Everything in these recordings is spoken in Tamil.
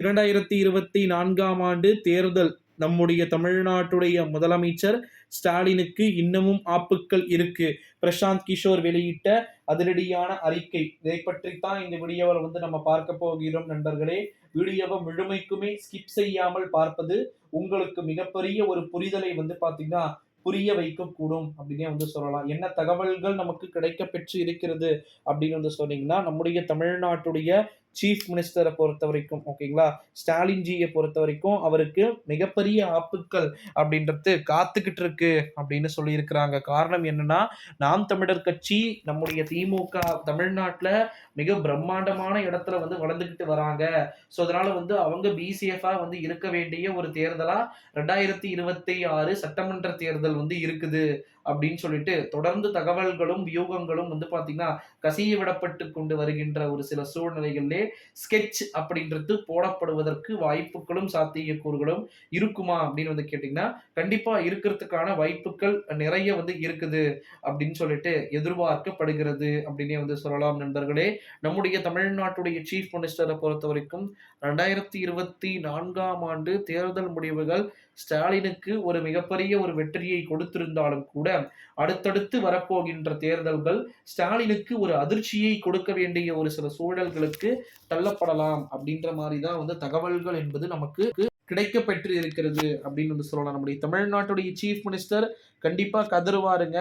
இரண்டாயிரத்தி இருபத்தி நான்காம் ஆண்டு தேர்தல். நம்முடைய தமிழ்நாட்டுடைய முதலமைச்சர் ஸ்டாலினுக்கு இன்னமும் ஆப்புக்கள் இருக்கு. பிரசாந்த் கிஷோர் வெளியிட்ட அதிரடியான அறிக்கை. இதை பற்றித்தான் இந்த வீடியோவில் வந்து நம்ம பார்க்க போகிறோம் நண்பர்களே. வீடியோவை முழுமைக்குமே ஸ்கிப் செய்யாமல் பார்ப்பது உங்களுக்கு மிகப்பெரிய ஒரு புரிதலை வந்து பார்த்தீங்கன்னா புரிய வைக்கக்கூடும் அப்படின்னே வந்து சொல்லலாம். என்ன தகவல்கள் நமக்கு கிடைக்க பெற்று இருக்கிறது அப்படின்னு வந்து சொன்னீங்கன்னா நம்முடைய தமிழ்நாட்டுடைய சீஃப் மினிஸ்டரை பொறுத்த வரைக்கும் ஓகேங்களா ஸ்டாலின்ஜியை பொறுத்த வரைக்கும் அவருக்கு மிகப்பெரிய ஆப்புக்கள் அப்படின்றது காத்துக்கிட்டு இருக்கு அப்படின்னு சொல்லியிருக்கிறாங்க. காரணம் என்னன்னா நாம் தமிழர் கட்சி நம்முடைய திமுக தமிழ்நாட்டில் மிக பிரம்மாண்டமான இடத்துல வந்து வளர்ந்துக்கிட்டு வராங்க. ஸோ அதனால வந்து அவங்க பிசிஎஃபாக வந்து இருக்க வேண்டிய ஒரு தேர்தலாக ரெண்டாயிரத்தி இருபத்தி ஆறு சட்டமன்ற தேர்தல் வந்து இருக்குது. அப்படின்னு சொல்லிட்டு தொடர்ந்து தகவல்களும் வியூகங்களும் வந்து பார்த்தீங்கன்னா கசிய விடப்பட்டு கொண்டு வருகின்ற ஒரு சில சூழ்நிலைகளிலே ஸ்கெட்ச் அப்படின்றது போடப்படுவதற்கு வாய்ப்புகளும் சாத்தியக்கூறுகளும் இருக்குமா அப்படின்னு வந்து கேட்டிங்கன்னா கண்டிப்பாக இருக்கிறதுக்கான வாய்ப்புகள் நிறைய வந்து இருக்குது அப்படின்னு சொல்லிட்டு எதிர்பார்க்கப்படுகிறது அப்படின்னே வந்து சொல்லலாம் நண்பர்களே. நம்முடைய தமிழ்நாட்டுடைய சீஃப் மினிஸ்டரை பொறுத்த வரைக்கும் ரெண்டாயிரத்தி இருபத்தி நான்காம் ஆண்டு தேர்தல் முடிவுகள் ஸ்டாலினுக்கு ஒரு மிகப்பெரிய ஒரு வெற்றியை கொடுத்திருந்தாலும் கூட அடுத்தடுத்து வரப்போகின்ற தேர்தல்கள் ஸ்டாலினுக்கு ஒரு அதிர்ச்சியை கொடுக்க வேண்டிய ஒரு சில சூழல்களுக்கு தள்ளப்படலாம் அப்படின்ற மாதிரி தான் வந்து தகவல்கள் என்பது நமக்கு கிடைக்க பெற்று இருக்கிறது அப்படின்னு வந்து சொல்லலாம். நம்முடைய தமிழ்நாட்டுடைய சீஃப் மினிஸ்டர் கண்டிப்பா கதறுவாருங்க.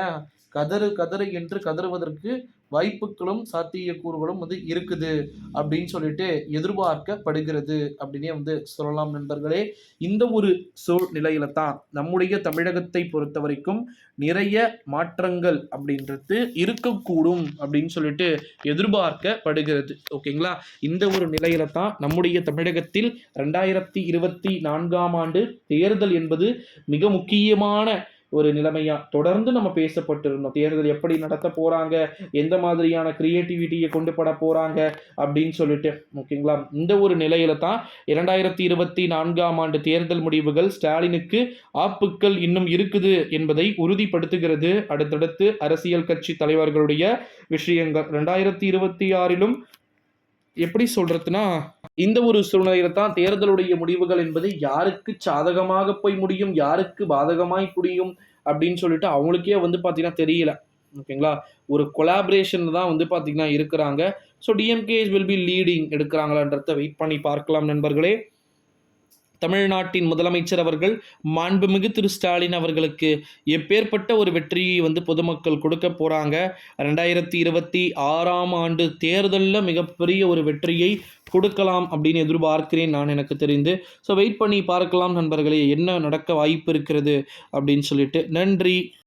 கதறு கதறு என்று கதறுவதற்கு வாய்ப்புகளும் சாத்தியக்கூறுகளும் வந்து இருக்குது அப்படின்னு சொல்லிட்டு எதிர்பார்க்கப்படுகிறது. அப்படின்னே வந்து சொல்லலாம் நண்பர்களே. இந்த ஒரு சூழ்நிலையில தான் நம்முடைய தமிழகத்தை பொறுத்த வரைக்கும் நிறைய மாற்றங்கள் அப்படின்றது இருக்கக்கூடும் அப்படின்னு சொல்லிட்டு எதிர்பார்க்கப்படுகிறது. ஓகேங்களா? இந்த ஒரு நிலையில தான் நம்முடைய தமிழகத்தில் ரெண்டாயிரத்தி இருபத்தி நான்காம் ஆண்டு தேர்தல் என்பது மிக முக்கியமான ஒரு நிலைமையாக தொடர்ந்து நம்ம பேசப்பட்டிருந்தோம். தேர்தல் எப்படி நடத்த போகிறாங்க எந்த மாதிரியான கிரியேட்டிவிட்டியை கொண்டு பட போகிறாங்க அப்படின்னு சொல்லிட்டு. ஓகேங்களா? இந்த ஒரு நிலையில தான் இரண்டாயிரத்தி இருபத்தி நான்காம் ஆண்டு தேர்தல் முடிவுகள் ஸ்டாலினுக்கு ஆப்புக்கள் இன்னும் இருக்குது என்பதை உறுதிப்படுத்துகிறது. அடுத்தடுத்து அரசியல் கட்சி தலைவர்களுடைய விஷயங்கள். ரெண்டாயிரத்தி இருபத்தி ஆறிலும் எப்படி சொல்றதுன்னா இந்த ஒரு சூழ்நிலையில தான் தேர்தலுடைய முடிவுகள் என்பது யாருக்கு சாதகமாக போய் முடியும் யாருக்கு பாதகமாய் முடியும் அப்படின்னு சொல்லிட்டு அவங்களுக்கே வந்து பார்த்தீங்கன்னா தெரியல. ஓகேங்களா? ஒரு கொலாபரேஷன் தான் வந்து பார்த்தீங்கன்னா இருக்கிறாங்க. So DMK will be leading எடுக்கிறாங்களான்றத wait பண்ணி பார்க்கலாம் நண்பர்களே. தமிழ்நாட்டின் முதலமைச்சர் அவர்கள் மாண்புமிகு திரு ஸ்டாலின் அவர்களுக்கு எப்பேற்பட்ட ஒரு வெற்றியை வந்து பொதுமக்கள் கொடுக்க போகிறாங்க ரெண்டாயிரத்தி இருபத்தி ஆறாம் ஆண்டு தேர்தலில் மிகப்பெரிய ஒரு வெற்றியை கொடுக்கலாம் அப்படின்னு எதிர்பார்க்கிறேன் நான் எனக்கு தெரிந்து. ஸோ வெயிட் பண்ணி பார்க்கலாம் நண்பர்களே என்ன நடக்க வாய்ப்பு இருக்கிறது அப்படின்னு சொல்லிட்டு. நன்றி.